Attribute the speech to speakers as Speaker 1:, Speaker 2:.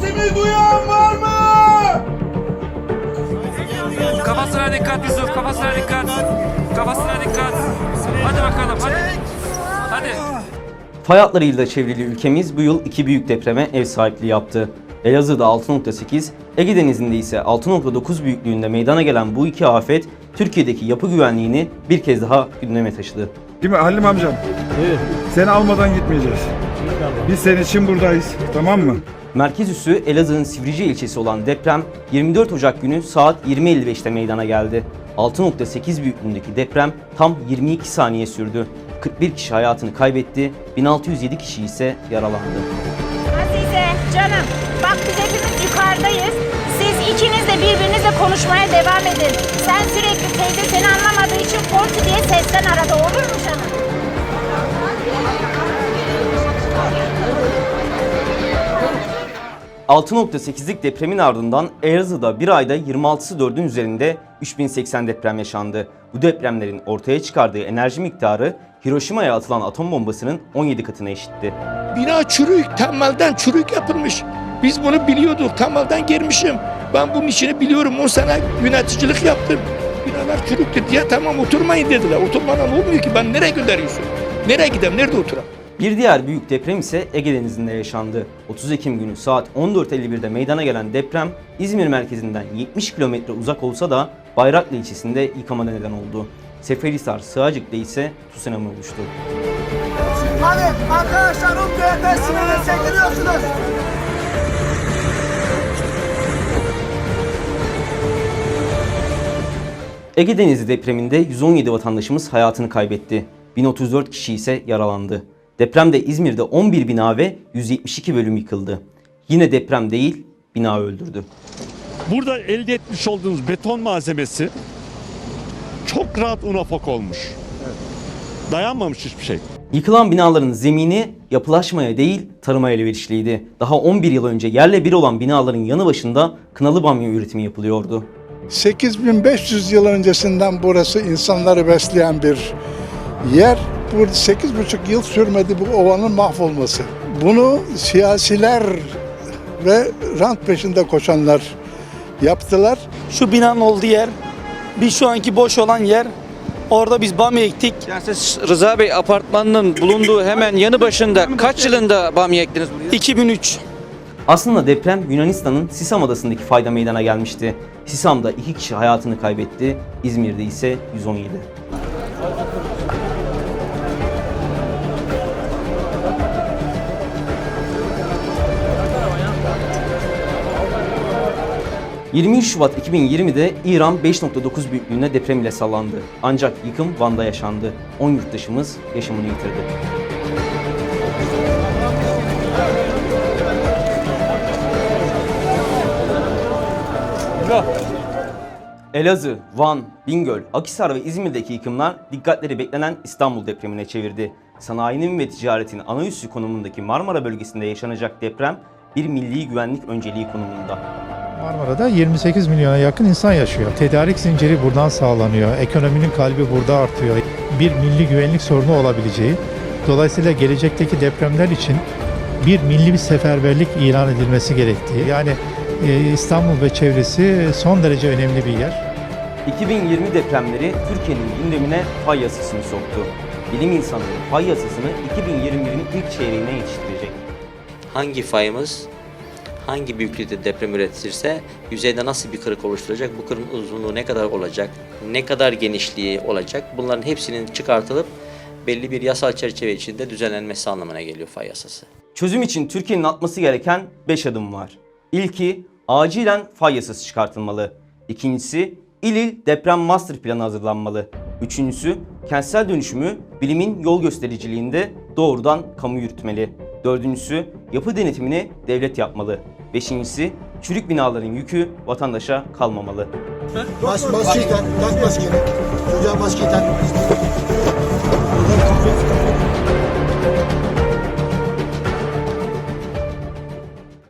Speaker 1: Sesimi duyan var mı?
Speaker 2: Kafasına dikkat Yusuf, kafasına dikkat. Kafasına dikkat. Hadi bakalım, hadi. Hadi.
Speaker 3: Fay hatlarıyla çevrili ülkemiz bu yıl iki büyük depreme ev sahipliği yaptı. Elazığ'da 6.8, Ege Denizi'nde ise 6.9 büyüklüğünde meydana gelen bu iki afet Türkiye'deki yapı güvenliğini bir kez daha gündeme taşıdı.
Speaker 4: Değil mi Halim amcam? Evet. Seni almadan gitmeyeceğiz. Biz senin için buradayız. Tamam mı?
Speaker 3: Merkez üssü Elazığ'ın Sivrice ilçesi olan deprem 24 Ocak günü saat 20.55'te meydana geldi. 6.8 büyüklüğündeki deprem tam 22 saniye sürdü. 41 kişi hayatını kaybetti, 1607 kişi ise yaralandı.
Speaker 5: Azize, canım bak biz hepimiz yukarıdayız. Siz ikiniz de birbirinizle konuşmaya devam edin. Sen sürekli teyze seni anlamadığı için Forti diye sesten arada olur mu canım?
Speaker 3: ...6.8'lik depremin ardından Elazığ'da bir ayda 26'sı 4'ün üzerinde 3080 deprem yaşandı. Bu depremlerin ortaya çıkardığı enerji miktarı Hiroşima'ya atılan atom bombasının 17 katına eşitti.
Speaker 6: Bina çürük, temelden çürük yapılmış. Biz bunu biliyorduk, temelden girmişim. Ben bunun işini biliyorum, 10 sene yöneticilik yaptım. Binalar çürüktür diye tamam oturmayın dediler. Oturmadan olmuyor ki ben nereye gönderiyorsun? Nereye gideyim, nerede oturayım?
Speaker 3: Bir diğer büyük deprem ise Ege Denizi'nde yaşandı. 30 Ekim günü saat 14.51'de meydana gelen deprem İzmir merkezinden 70 kilometre uzak olsa da Bayraklı ilçesinde yıkama neden oldu. Seferihisar, Sığacık'ta ise tsunami oluştu.
Speaker 1: Hadi arkadaşlar Umre'ye teslimine çekiliyorsunuz.
Speaker 3: Ege Denizi depreminde 117 vatandaşımız hayatını kaybetti. 1034 kişi ise yaralandı. Depremde İzmir'de 11 bina ve 172 bölüm yıkıldı. Yine deprem değil, bina öldürdü.
Speaker 7: Burada elde etmiş olduğunuz beton malzemesi çok rahat unafak olmuş. Dayanmamış hiçbir şey.
Speaker 3: Yıkılan binaların zemini yapılaşmaya değil tarıma elverişliydi. Daha 11 yıl önce yerle bir olan binaların yanı başında kınalı bamya üretimi yapılıyordu.
Speaker 8: 8500 yıl öncesinden burası insanları besleyen bir yer. Bu 8,5 yıl sürmedi bu ovanın mahvolması. Bunu siyasiler ve rant peşinde koşanlar yaptılar.
Speaker 9: Şu binanın olduğu yer, bir şu anki boş olan yer. Orada biz bamya ektik.
Speaker 10: Yani siz Rıza Bey apartmanının bulunduğu hemen yanı başında kaç yılında bamya ektiniz buraya?
Speaker 9: 2003.
Speaker 3: Aslında deprem Yunanistan'ın Sisam adasındaki fayda meydana gelmişti. Sisam'da 2 kişi hayatını kaybetti, İzmir'de ise 117. ...23 Şubat 2020'de İran 5.9 büyüklüğünde deprem ile sallandı. Ancak yıkım Van'da yaşandı. 10 yurttaşımız yaşamını yitirdi. Elazığ, Van, Bingöl, Akhisar ve İzmir'deki yıkımlar dikkatleri beklenen İstanbul depremine çevirdi. Sanayinin ve ticaretin ana üssü konumundaki Marmara bölgesinde yaşanacak deprem bir milli güvenlik önceliği konumunda.
Speaker 11: Marmara'da 28 milyona yakın insan yaşıyor. Tedarik zinciri buradan sağlanıyor. Ekonominin kalbi burada artıyor. Bir milli güvenlik sorunu olabileceği. Dolayısıyla gelecekteki depremler için bir milli bir seferberlik ilan edilmesi gerektiği. Yani e, İstanbul ve çevresi son derece önemli bir yer.
Speaker 3: 2020 depremleri Türkiye'nin gündemine fay yasasını soktu. Bilim insanları fay yasasını 2021'in ilk çeyreğine yetiştirecek.
Speaker 12: hangi fayımız hangi büyüklükte deprem üretirse yüzeyde nasıl bir kırık oluşturacak, bu kırığın uzunluğu ne kadar olacak, ne kadar genişliği olacak bunların hepsinin çıkartılıp belli bir yasal çerçeve içinde düzenlenmesi anlamına geliyor fay yasası.
Speaker 3: Çözüm için Türkiye'nin atması gereken 5 adım var. İlki acilen fay yasası çıkartılmalı. İkincisi il il deprem master planı hazırlanmalı. Üçüncüsü kentsel dönüşümü bilimin yol göstericiliğinde doğrudan kamu yürütmeli. Dördüncüsü yapı denetimini devlet yapmalı. Beşincisi çürük binaların yükü vatandaşa kalmamalı.
Speaker 1: Mas maskeyi tak, tak maskeyi. Çocuğa maskeyi tak.